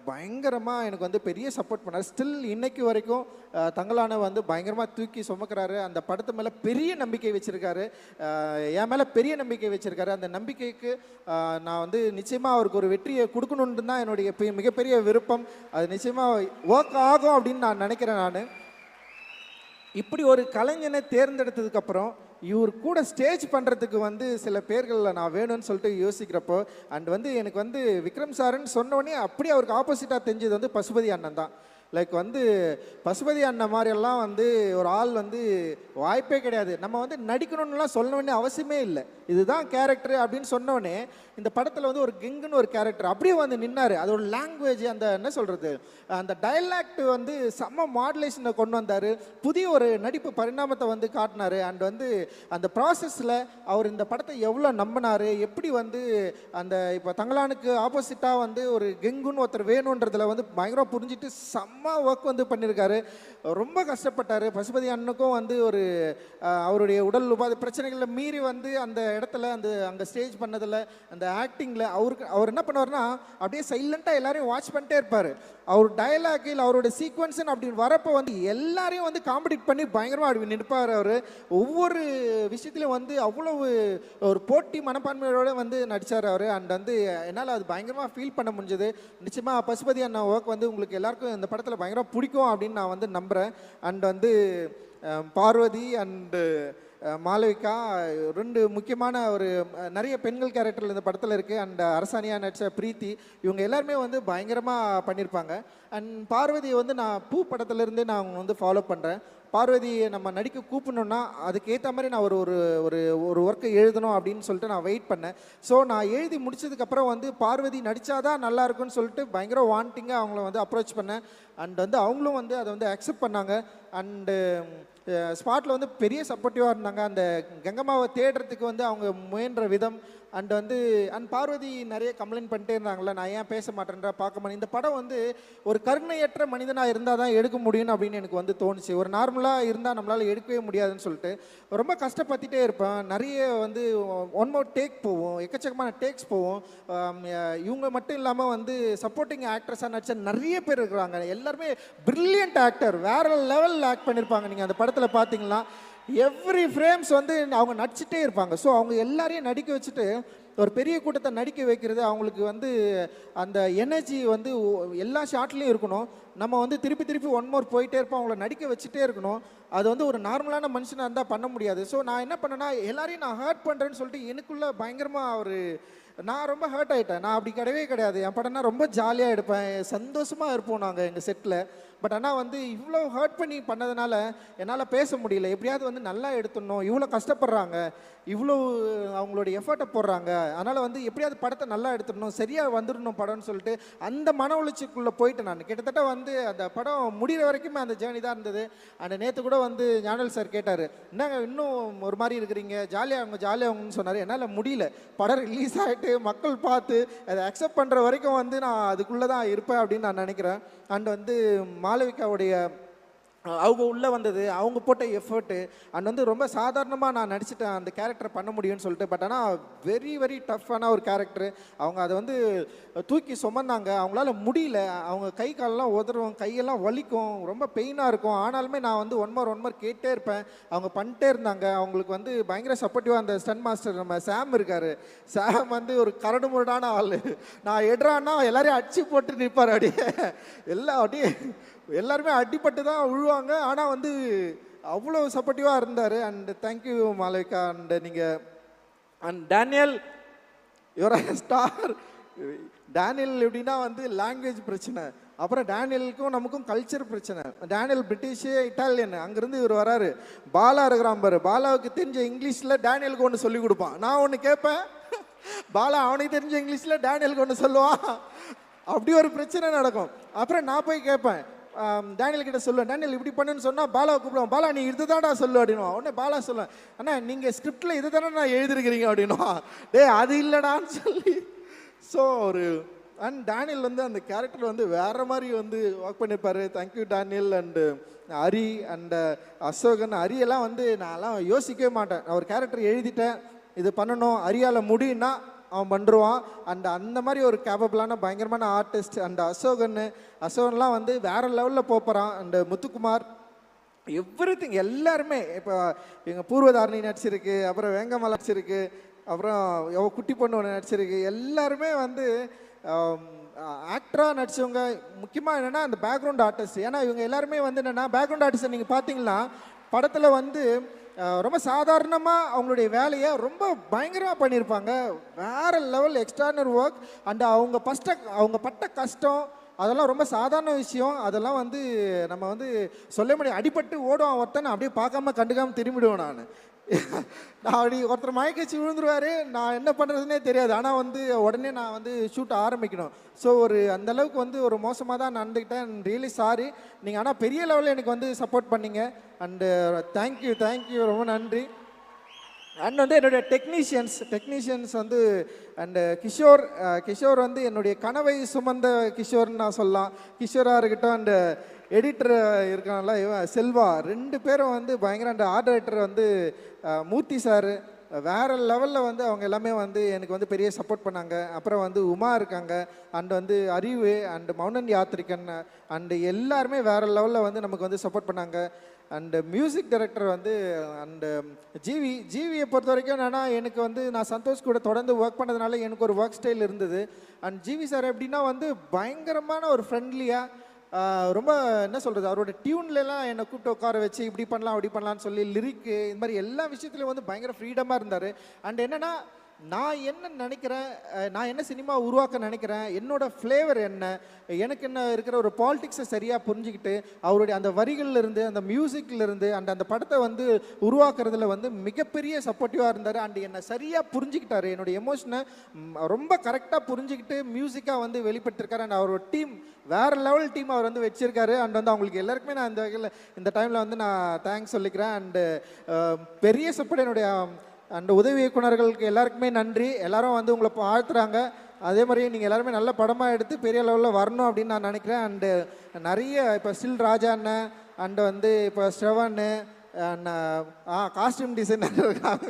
பயங்கரமாக எனக்கு வந்து பெரிய சப்போர்ட் பண்ணார். ஸ்டில் இன்னைக்கு வரைக்கும் தங்களானவை வந்து பயங்கரமாக தூக்கி சுமக்கிறாரு. அந்த படத்து மேலே பெரிய நம்பிக்கை வச்சுருக்காரு. என் மேலே பெரிய நம்பிக்கை வச்சுருக்காரு. அந்த நம்பிக்கைக்கு நான் வந்து நிச்சயமாக அவருக்கு ஒரு வெற்றியை கொடுக்கணுன்ட்டு தான் என்னுடைய பெ- மிகப்பெரிய விருப்பம். அது நிச்சயமாக ஒர்க் ஆகும் அப்படின்னு நான் நினைக்கிறேன் நான். இப்படி ஒரு கலைஞனை தேர்ந்தெடுத்ததுக்கப்புறம் இவர் கூட ஸ்டேஜ் பண்ணுறதுக்கு வந்து சில பேர்களில் நான் வேணும்னு சொல்லிட்டு யோசிக்கிறப்போ அண்ட் வந்து எனக்கு வந்து விக்ரம் சாருன்னு சொன்னோடனே அப்படியே அவருக்கு ஆப்போசிட்டாக தெரிஞ்சது வந்து பசுபதி அண்ணன் தான். லைக் வந்து பசுபதி அண்ணன் மாதிரியெல்லாம் வந்து ஒரு ஆள் வந்து வாய்ப்பே கிடையாது. நம்ம வந்து நடிக்கணும்னுலாம் சொல்ல வேண்டிய அவசியமே இல்லை. இதுதான் கேரக்டர் அப்படின்னு சொன்னோடனே இந்த படத்தில் வந்து ஒரு கெங்குன்னு ஒரு கேரக்டர் அப்படியே வந்து நின்னார். அதோட லாங்குவேஜ் அந்த என்ன சொல்கிறது அந்த டைலாக்ட் வந்து செம்ம மாடுலேஷனை கொண்டு வந்தார். புதிய ஒரு நடிப்பு பரிணாமத்தை வந்து காட்டினார். அண்ட் வந்து அந்த ப்ராசஸில் அவர் இந்த படத்தை எவ்வளோ நம்பினாரு? எப்படி வந்து அந்த இப்போ தங்களானுக்கு ஆப்போசிட்டாக வந்து ஒரு கெங்குன்னு ஒருத்தர் வேணுன்றதில் வந்து பயங்கரம் புரிஞ்சுட்டு செம்ம ஒர்க் வந்து பண்ணியிருக்காரு ரொம்ப கஷ்டப்பட்டார். பசுபதி அண்ணனுக்கும் வந்து ஒரு அவருடைய உடல் உபாதி பிரச்சனைகளை மீறி வந்து அந்த இடத்துல அந்த அங்கே ஸ்டேஜ் பண்ணதில் அந்த ஆக்டிங்கில் அவருக்கு அவர் என்ன பண்ணுவார்னா அப்படியே சைலண்ட்டாக எல்லாரையும் வாட்ச் பண்ணிட்டே இருப்பார். அவர் டயலாகில் அவரோட சீக்வன்ஸுன்னு அப்படின்னு வரப்போ வந்து எல்லாரையும் வந்து காம்படிட் பண்ணி பயங்கரமாக அப்படி நிற்பார் அவர். ஒவ்வொரு விஷயத்துலையும் வந்து அவ்வளவு ஒரு போட்டி மனப்பான்மையோட வந்து நடித்தார் அவர். அண்ட் வந்து என்னால் அது பயங்கரமாக ஃபீல் பண்ண முடிஞ்சது. நிச்சயமாக பசுபதி அண்ணா ஒர்க் வந்து உங்களுக்கு எல்லாருக்கும் இந்த படத்தில் பயங்கரமாக பிடிக்கும் அப்படின்னு நான் வந்து நம்புகிறேன் அண்ட் வந்து பார்வதி அண்டு மாலவிகா ரெண்டு முக்கியமான ஒரு நிறைய பெண்கள் கேரக்டர் இந்த படத்தில் இருக்குது அண்ட் அரசாணியா நடித்த பிரீத்தி இவங்க எல்லாருமே வந்து பயங்கரமாக பண்ணியிருப்பாங்க அண்ட் பார்வதியை வந்து நான் பூ படத்துலேருந்தே நான் அவங்க வந்து ஃபாலோ பண்ணுறேன் பார்வதியை நம்ம நடிக்க கூப்பிடணுன்னா அதுக்கேற்ற மாதிரி நான் ஒரு ஒரு ஒரு ஒரு ஒர்க்கை எழுதணும் அப்படின்னு சொல்லிட்டு நான் வெயிட் பண்ணேன். ஸோ நான் எழுதி முடிச்சதுக்கப்புறம் வந்து பார்வதி நடித்தாதான் நல்லா இருக்கும்னு சொல்லிட்டு பயங்கர வாண்டிங்காக அவங்கள வந்து அப்ரோச் பண்ணேன். அண்ட் வந்து அவங்களும் வந்து அதை வந்து அக்செப்ட் பண்ணாங்க. அண்டு ஸ்பாட்டில் வந்து பெரிய சப்போர்ட்டிவாக இருந்தாங்க. அந்த கங்கம்மாவை தேடுறதுக்கு வந்து அவங்க முயன்ற விதம் அண்ட் வந்து அண்ட் பார்வதி நிறைய கம்ப்ளைண்ட் பண்ணிட்டே இருந்தாங்கல்ல நான் ஏன் பேச மாட்டேன்றா பார்க்க மாட்டேன். இந்த படம் வந்து ஒரு கருணையற்ற மனிதனாக இருந்தால் தான் எடுக்க முடியும் அப்படின்னு எனக்கு வந்து தோணுச்சு. ஒரு நார்மலாக இருந்தால் நம்மளால் எடுக்கவே முடியாதுன்னு சொல்லிட்டு ரொம்ப கஷ்டப்பட்டுட்டே இருப்பேன். நிறைய வந்து ஒன் மோர் டேக் போவோம் எக்கச்சக்கமான டேக்ஸ் போவோம். இவங்க மட்டும் இல்லாமல் வந்து சப்போர்ட்டிங் ஆக்ட்ரஸாக நடிச்ச நிறைய பேர் இருக்கிறாங்க. எல்லாருமே பிரில்லியன்ட் ஆக்டர் வேற லெவலில் ஆக்ட் பண்ணியிருப்பாங்க நீங்கள் அந்த படத்தில் பார்த்தீங்கன்னா எவ்ரி ஃப்ரேம்ஸ் வந்து அவங்க நடிச்சுட்டே இருப்பாங்க. ஸோ அவங்க எல்லாரையும் நடிக்க வச்சுட்டு ஒரு பெரிய கூட்டத்தை நடிக்க வைக்கிறது அவங்களுக்கு வந்து அந்த எனர்ஜி வந்து எல்லா ஷாட்லேயும் இருக்கணும். நம்ம வந்து திருப்பி திருப்பி ஒன் மோர் போயிட்டே இருப்போம். அவங்கள நடிக்க வச்சுட்டே இருக்கணும். அது வந்து ஒரு நார்மலான மனுஷனாக இருந்தால் பண்ண முடியாது. ஸோ நான் என்ன பண்ணேன்னா எல்லாரையும் நான் ஹர்ட் பண்ணுறேன்னு சொல்லிட்டு எனக்குள்ளே பயங்கரமாக ஒரு நான் ரொம்ப ஹர்ட் ஆகிட்டேன் நான் அப்படி கிடையவே கிடையாது. என் படம்னா ரொம்ப ஜாலியாக எடுப்பேன். சந்தோஷமாக இருப்போம் நாங்கள் எங்கள் செட்டில் பட் ஆனால் வந்து இவ்வளோ ஹர்ட் பண்ணி பண்ணதுனால என்னால் பேச முடியல. எப்படியாவது வந்து நல்லா எடுத்துடணும். இவ்வளோ கஷ்டப்படுறாங்க. இவ்வளோ அவங்களோட எஃபர்ட்டை போடுறாங்க. அதனால் வந்து எப்படியாவது படத்தை நல்லா எடுத்துடணும். சரியாக வந்துடணும் படம்னு சொல்லிட்டு அந்த மன உளைச்சிக்குள்ளே போயிட்டு நான். கிட்டத்தட்ட வந்து அந்த படம் முடிகிற வரைக்குமே அந்த ஜேர்னி தான் இருந்தது. அந்த நேற்று கூட வந்து ஞானல் சார் கேட்டார் என்னங்க இன்னும் ஒரு மாதிரி இருக்கிறீங்க? ஜாலியாக அவங்க ஜாலியாக அவங்கன்னு சொன்னார். என்னால் முடியல. படம் ரிலீஸ் ஆகிட்டு மக்கள் பார்த்து அதை அக்செப்ட் பண்ணுற வரைக்கும் வந்து நான் அதுக்குள்ளே தான் இருப்பேன் அப்படின்னு நான் நினைக்கிறேன். அண்ட் வந்து மாளவிகாவுடைய அவங்க உள்ளே வந்தது அவங்க போட்ட எஃபர்ட்டு அண்ட் வந்து ரொம்ப சாதாரணமாக நான் நடிச்சிட்டேன் அந்த கேரக்டரை பண்ண முடியும்னு சொல்லிட்டு பட் ஆனால் வெரி வெரி டஃப்பான ஒரு கேரக்டர் அவங்க அதை வந்து தூக்கி சுமந்தாங்க. அவங்களால முடியல. அவங்க கை காலெல்லாம் உதறும் கையெல்லாம் வலிக்கும். ரொம்ப பெயினாக இருக்கும். ஆனாலுமே நான் வந்து ஒன் மார் ஒன் மார் கேட்டே இருப்பேன். அவங்க பண்ணிட்டே இருந்தாங்க. அவங்களுக்கு வந்து பயங்கர சப்போர்ட்டிவாக அந்த ஸ்டன் மாஸ்டர் நம்ம சாம் இருக்கார். சாம் வந்து ஒரு கரடு முரடான ஆள். நான் எடுறான்னா எல்லாரையும் அடிச்சு போட்டு நிற்பார் அப்படியே. எல்லாம் அப்படியே எல்லாருமே அடிப்பட்டு தான் விழுவாங்க. ஆனால் வந்து அவ்வளோ சப்போர்ட்டிவாக இருந்தார். And thank you Malavika and நீங்கள் and Daniel your star Daniel எப்படின்னா வந்து லாங்குவேஜ் பிரச்சனை. அப்புறம் டேனியலுக்கும் நமக்கும் கல்ச்சர் பிரச்சனை. டேனியல் பிரிட்டிஷு இட்டாலியன் அங்கேருந்து இவர் வராரு. பாலா இருக்கிறான் பாரு. பாலாவுக்கு தெரிஞ்ச இங்கிலீஷில் டேனியலுக்கு ஒன்று சொல்லி கொடுப்பான். நான் ஒன்று கேட்பேன். பாலா அவனுக்கு தெரிஞ்ச இங்கிலீஷில் டேனியலுக்கு ஒன்று சொல்லுவான். அப்படி ஒரு பிரச்சனை நடக்கும். அப்புறம் நான் போய் கேட்பேன். டேனியல் கிட்ட சொல்லுவேன் டேனியல் இப்படி பண்ணுன்னு சொன்னால் பாலா கூப்பிடுவோம் பாலா நீ இதுதான்டா சொல்லு அப்படின்னுவான் உடனே பாலா சொல்லுவேன் அண்ணா நீங்கள் ஸ்கிரிப்டில் இது தானே நான் எழுதிருக்கிறீங்க அப்படின்னுவான் டேய் அது இல்லைடான்னு சொல்லி. ஸோ ஒரு அண்ட் டேனியல் வந்து அந்த கேரக்டர் வந்து வேற மாதிரி வந்து ஒர்க் பண்ணியிருப்பாரு thank you Daniel and Hari and Asokan ஹரியெல்லாம் வந்து நான்லாம் யோசிக்கவே மாட்டேன். அவர் கேரக்டர் எழுதிட்டேன். இது பண்ணணும். ஹரியால முடியும்னா அவன் பண்ணுருவான் அண்ட் அந்த மாதிரி ஒரு கேப்பபிளான பயங்கரமான ஆர்டிஸ்ட் அண்ட் அசோகன் அசோகன்லாம் வந்து வேறு லெவலில் போகிறான் அண்டு முத்துக்குமார் எவ்ரி திங் எல்லாருமே இப்போ எங்கள் பூர்வதாரணி நடிச்சிருக்கு அப்புறம் வேங்கமலை நடிச்சிருக்கு அப்புறம் எவ்வளோ குட்டி பொண்ணு ஒன்று நடிச்சிருக்கு. எல்லாருமே வந்து ஆக்டராக நடிச்சவங்க முக்கியமாக என்னென்னா அந்த பேக்ரவுண்ட் ஆர்டிஸ்ட் ஏன்னா இவங்க எல்லாருமே வந்து என்னென்னா பேக்ரவுண்ட் ஆர்டிஸ்ட் நீங்கள் பார்த்தீங்கன்னா படத்தில் வந்து ரொம்ப சாதாரணமாக அவங்களுடைய வேலையை ரொம்ப பயங்கரமாக பண்ணியிருப்பாங்க வேற லெவல் எக்ஸ்டர்னல் ஒர்க் அண்ட் அவங்க பஸ்ட அவங்க பட்ட கஷ்டம் அதெல்லாம் ரொம்ப சாதாரண விஷயம். அதெல்லாம் வந்து நம்ம வந்து சொல்ல முடியும் அடிபட்டு ஓடுவான் ஒருத்தன் அப்படியே பார்க்காம கண்டுக்காமல் திரும்பிடுவேன் நான். நான் அப்படி ஒருத்தர் மயக்கச்சி விழுந்துருவாரு. நான் என்ன பண்ணுறதுனே தெரியாது. ஆனால் வந்து உடனே நான் வந்து ஷூட் ஆரம்பிக்கணும். ஸோ ஒரு அந்தளவுக்கு வந்து ஒரு மோசமாக தான் நடந்துக்கிட்டேன். ரியலி சாரி நீங்கள் ஆனால் பெரிய லெவலில் எனக்கு வந்து சப்போர்ட் பண்ணீங்க. அண்டு தேங்க்யூ தேங்க்யூ ரொம்ப நன்றி. அண்ட் வந்து என்னுடைய டெக்னீஷியன்ஸ் டெக்னீஷியன்ஸ் வந்து and uh, Kishore uh, Kishore வந்து என்னுடைய கனவை சுமந்த கிஷோர்னு நான் சொல்லலாம். கிஷோராக இருக்கட்டும் அண்டு எடிட்டர் இருக்கான்ல இவன் செல்வா. ரெண்டு பேரும் வந்து பயங்கர அந்த ஆர்ட் ரைட்டர் வந்து மூர்த்தி சார் வேறு லெவலில் வந்து அவங்க எல்லாமே வந்து எனக்கு வந்து பெரிய சப்போர்ட் பண்ணாங்க. அப்புறம் வந்து உமா இருக்காங்க. அண்ட் வந்து அறிவு அண்டு மௌனன் யாத்திரிக்கன் அண்டு எல்லாருமே வேற லெவலில் வந்து நமக்கு வந்து சப்போர்ட் பண்ணாங்க. அண்டு மியூசிக் டைரக்டர் வந்து அண்டு ஜிவி ஜிவியை பொறுத்த வரைக்கும் என்னென்னா எனக்கு வந்து நான் சந்தோஷ் கூட தொடர்ந்து ஒர்க் பண்ணதுனால எனக்கு ஒரு ஒர்க் ஸ்டைல் இருந்தது. அண்ட் ஜிவி சார் எப்படின்னா வந்து பயங்கரமான ஒரு ஃப்ரெண்ட்லியாக ரொம்ப என்ன சொல்கிறது அவரோட டியூன்லலாம் என்னை கூப்பிட்டு உட்கார வச்சு இப்படி பண்ணலாம் அப்படி பண்ணலாம்னு சொல்லி லிரிக்கு இந்த மாதிரி எல்லா விஷயத்துலையும் வந்து பயங்கர ஃப்ரீடமாக இருந்தார். அண்ட் என்னென்னா நான் என்ன நினைக்கிறேன் நான் என்ன சினிமா உருவாக்க நினைக்கிறேன் என்னோட ஃப்ளேவர் என்ன எனக்கு என்ன இருக்கிற ஒரு பாலிட்டிக்ஸை சரியாக புரிஞ்சுக்கிட்டு அவருடைய அந்த வரிகள்லேருந்து அந்த மியூசிக்லேருந்து அண்ட் அந்த படத்தை வந்து உருவாக்குறதுல வந்து மிகப்பெரிய சப்போர்ட்டிவாக இருந்தார். அண்ட் என்னை சரியாக புரிஞ்சுக்கிட்டாரு. என்னுடைய எமோஷனை ரொம்ப கரெக்டாக புரிஞ்சுக்கிட்டு மியூசிக்காக வந்து வெளிப்பட்டிருக்காரு. அண்ட் அவரோட டீம் வேறு லெவல் டீம் அவர் வந்து வச்சிருக்காரு. அண்ட் வந்து அவங்களுக்கு எல்லாருக்குமே நான் இந்த வகையில் இந்த டைமில் வந்து நான் தேங்க்ஸ் சொல்லிக்கிறேன். அண்டு பெரிய சப்போர்ட் என்னுடைய அந்த உதவி இயக்குனர்களுக்கு எல்லாருக்குமே நன்றி. எல்லாரும் வந்து உங்களை வாழ்த்துறாங்க அதே மாதிரி நீங்கள் எல்லாருமே நல்ல படமாக எடுத்து பெரிய லெவலில் வரணும் அப்படின்னு நான் நினைக்கிறேன். அண்டு நிறைய இப்போ ஸ்டில் ராஜா அண்ணன் அண்டு வந்து இப்போ ஸ்ரவன் அண்ட் ஆ காஸ்டியூம் டிசைனர் இருக்காங்க.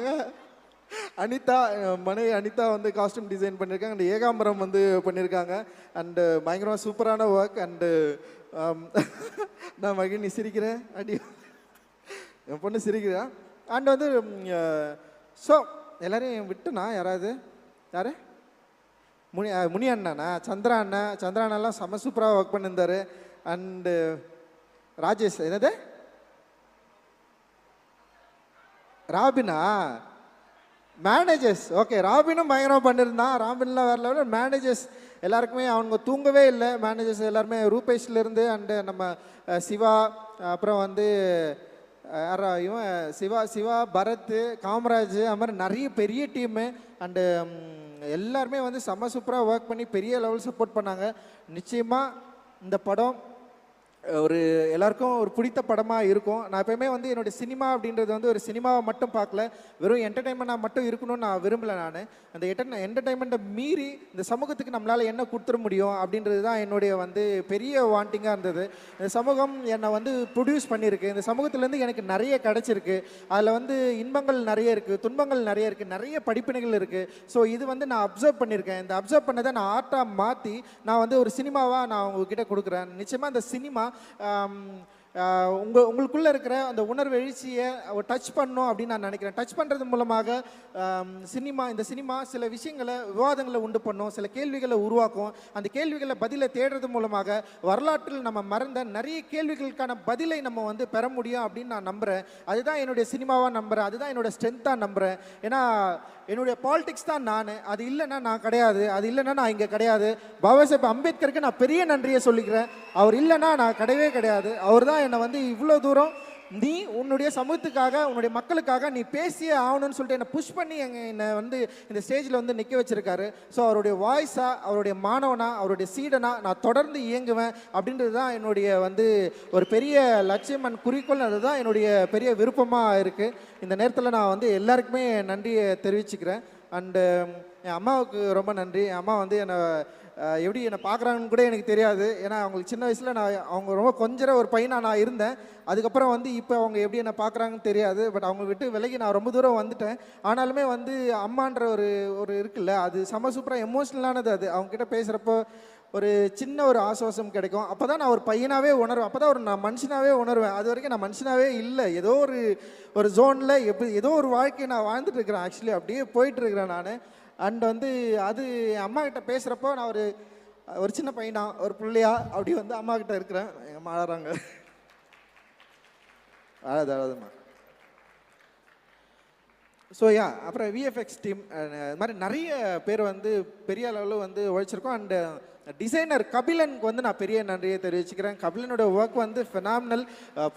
அனிதா மனைவி அனிதா வந்து காஸ்டியூம் டிசைன் பண்ணியிருக்காங்க அண்ட் ஏகாம்பரம் வந்து பண்ணியிருக்காங்க அண்டு பயங்கரமாக சூப்பரான ஒர்க் அண்டு நான் மகிழ்ச்சி சிரிக்கிறேன். அடி என் பொண்ணு சிரிக்கிறா. அண்ட் வந்து ஸோ எல்லோரையும் விட்டுனா யாராவது? யார்? முனி முனி அண்ணனா? சந்திரா அண்ணன் சந்திரா அண்ணெல்லாம் செம சூப்பராக ஒர்க் பண்ணியிருந்தார் அண்டு ராஜேஷ் என்னது? ராபினா? மேனேஜர்ஸ் ஓகே ராபினும் பயங்கரமாக பண்ணியிருந்தான் ராபின்லாம் வேற லெவலில் மேனேஜர்ஸ் எல்லாருக்குமே அவங்க தூங்கவே இல்லை. மேனேஜர்ஸ் எல்லாருமே ரூபேஷ்லேருந்து அண்டு நம்ம சிவா அப்புறம் வந்து யாரா இவன் சிவா சிவா பரத் காமராஜ் அது மாதிரி நிறைய பெரிய டீமு அண்டு எல்லாருமே வந்து செம்ம சூப்பராக ஒர்க் பண்ணி பெரிய லெவல் சப்போர்ட் பண்ணாங்க. நிச்சயமாக இந்த படம் ஒரு எல்லாருக்கும் ஒரு பிடித்த படமாக இருக்கும். நான் எப்பயுமே வந்து என்னுடைய சினிமா அப்படின்றது வந்து ஒரு சினிமாவை மட்டும் பார்க்கல. வெறும் என்டர்டைன்மெண்ட்டாக மட்டும் இருக்கணும்னு நான் விரும்பலை நான். அந்த என்டர் என்டர்டைன்மெண்ட்டை மீறி இந்த சமூகத்துக்கு நம்மளால் என்ன கொடுத்துட முடியும் அப்படின்றது தான் என்னுடைய வந்து பெரிய வாண்டிங்காக இருந்தது. இந்த சமூகம் என்னை வந்து ப்ரொடியூஸ் பண்ணியிருக்கு. இந்த சமூகத்துலேருந்து எனக்கு நிறைய கிடச்சிருக்கு. அதில் வந்து இன்பங்கள் நிறைய இருக்குது துன்பங்கள் நிறைய இருக்குது நிறைய படிப்பினைகள் இருக்குது ஸோ இது வந்து நான் அப்சர்வ் பண்ணியிருக்கேன். இந்த அப்சர்வ் பண்ணதை நான் ஆர்ட்டாக மாற்றி நான் வந்து ஒரு சினிமாவாக நான் உங்ககிட்ட கொடுக்குறேன். நிச்சயமாக அந்த சினிமா உங்கள் உங்களுக்குள்ளே இருக்கிற அந்த உணர்வு எழுச்சியை டச் பண்ணும் அப்படின்னு நான் நினைக்கிறேன். டச் பண்ணுறது மூலமாக சினிமா இந்த சினிமா சில விஷயங்களை விவாதங்களை உண்டு பண்ணும் சில கேள்விகளை உருவாக்கும். அந்த கேள்விகளை பதிலை தேடுறது மூலமாக வரலாற்றில் நம்ம மறந்த நிறைய கேள்விகளுக்கான பதிலை நம்ம வந்து பெற முடியும் அப்படின்னு நான் நம்புகிறேன் அதுதான் என்னுடைய சினிமாவாக நம்புகிறேன் அதுதான் என்னோடய ஸ்ட்ரென்த்தாக நம்புகிறேன் ஏன்னா என்னுடைய பாலிடிக்ஸ் தான் நான். அது இல்லைன்னா நான் கிடையாது. அது இல்லைன்னா நான் இங்கே கிடையாது. பாபா சாஹேப் அம்பேத்கருக்கு நான் பெரிய நன்றியை சொல்லிக்கிறேன். அவர் இல்லைன்னா நான் கிடையவே கிடையாது. அவர் தான் என்னை வந்து இவ்வளோ தூரம் நீ உன்னுடைய சமூகத்துக்காக உன்னுடைய மக்களுக்காக நீ பேசியே ஆகணும்னு சொல்லிட்டு என்னை புஷ் பண்ணி எங்கள் என்னை வந்து இந்த ஸ்டேஜில் வந்து நிற்க வச்சிருக்காரு. ஸோ அவருடைய வாய்ஸாக அவருடைய மாணவனா அவருடைய சீடனா நான் தொடர்ந்து இயங்குவேன் அப்படின்றது தான் என்னுடைய வந்து ஒரு பெரிய லட்சியம் அண்ட் குறிக்கோள். அதுதான் என்னுடைய பெரிய விருப்பமாக இருக்குது இந்த நேரத்தில் நான் வந்து எல்லாருக்குமே நன்றியை தெரிவிச்சுக்கிறேன். அண்டு என் அம்மாவுக்கு ரொம்ப நன்றி. என் அம்மா வந்து என்னை எப்படி என்னை பார்க்குறாங்கன்னு கூட எனக்கு தெரியாது. ஏன்னா அவங்களுக்கு சின்ன வயசில் நான் அவங்க ரொம்ப கொஞ்சம் ஒரு பையனாக நான் இருந்தேன். அதுக்கப்புறம் வந்து இப்போ அவங்க எப்படி என்னை பார்க்குறாங்கன்னு தெரியாது. பட் அவங்க விட்டு விலகி நான் ரொம்ப தூரம் வந்துட்டேன். ஆனாலுமே வந்து அம்மான்ற ஒரு ஒரு இருக்குல்ல அது செம சூப்பராக எமோஷ்னலானது அது. அவங்ககிட்ட பேசுகிறப்போ ஒரு சின்ன ஒரு ஆசுவாசம் கிடைக்கும். அப்போ தான் நான் ஒரு பையனாகவே உணர்வேன். அப்போ தான் ஒரு நான் மனுஷனாகவே உணர்வேன். அது வரைக்கும் நான் மனுஷனாகவே இல்லை. ஏதோ ஒரு ஒரு ஜோனில் எப்படி ஏதோ ஒரு வாழ்க்கையை நான் வாழ்ந்துட்டு இருக்கிறேன். ஆக்சுவலி அப்படியே போயிட்டு இருக்கிறேன் நான். அண்ட் வந்து அது என் அம்மா கிட்ட பேசுகிறப்போ நான் ஒரு ஒரு சின்ன பையனா ஒரு பிள்ளையா அப்படி வந்து அம்மா கிட்ட இருக்கிறேன். எங்கள் அம்மா அழறாங்க அழாது அழாதும்மா ஸோ யா அப்புறம் விஎஃப்எக்ஸ் டீம் இது மாதிரி நிறைய பேர் வந்து பெரிய அளவில் வந்து உழைச்சிருக்கோம். அண்டு டிசைனர் கபிலனுக்கு வந்து நான் பெரிய நன்றியை தெரிவிச்சுக்கிறேன். கபிலனோட ஒர்க் வந்து ஃபினாமினல்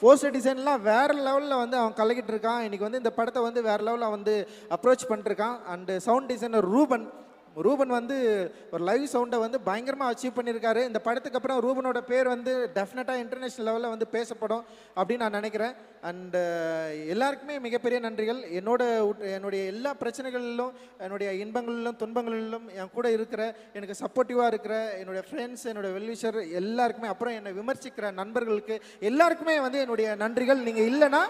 போஸ்டர் டிசைன்லாம் வேறு லெவலில் வந்து அவன் கலக்கிட்டு இருக்கான். இன்றைக்கி வந்து இந்த படத்தை வந்து வேறு லெவலில் வந்து அப்ரோச் பண்ணிருக்கான் and sound designer Ruban Ruban வந்து ஒரு லைவ் சவுண்டை வந்து பயங்கரமாக அச்சீவ் பண்ணியிருக்காரு. இந்த படத்துக்கு அப்புறம் ரூபனோட பேர் வந்து டெஃபினட்டாக இன்டர்நேஷ்னல் லெவலில் வந்து பேசப்படும் அப்படின்னு நான் நினைக்கிறேன். அண்டு எல்லாருக்குமே மிகப்பெரிய நன்றிகள். என்னோட உட்- என்னுடைய எல்லா பிரச்சனைகளிலும் என்னுடைய இன்பங்களிலும் துன்பங்களிலும் என் கூட இருக்கிற எனக்கு சப்போர்ட்டிவாக இருக்கிற என்னுடைய ஃப்ரெண்ட்ஸ் என்னுடைய வெல்விஷர் எல்லாருக்குமே அப்புறம் என்னை விமர்சிக்கிற நண்பர்களுக்கு எல்லாருக்குமே வந்து என்னுடைய நன்றிகள். நீங்கள் இல்லைன்னா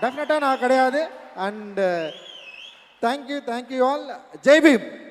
டெஃபினட்டாக நான் கிடையாது. And thank you thank you all Jai Bhim Bhim.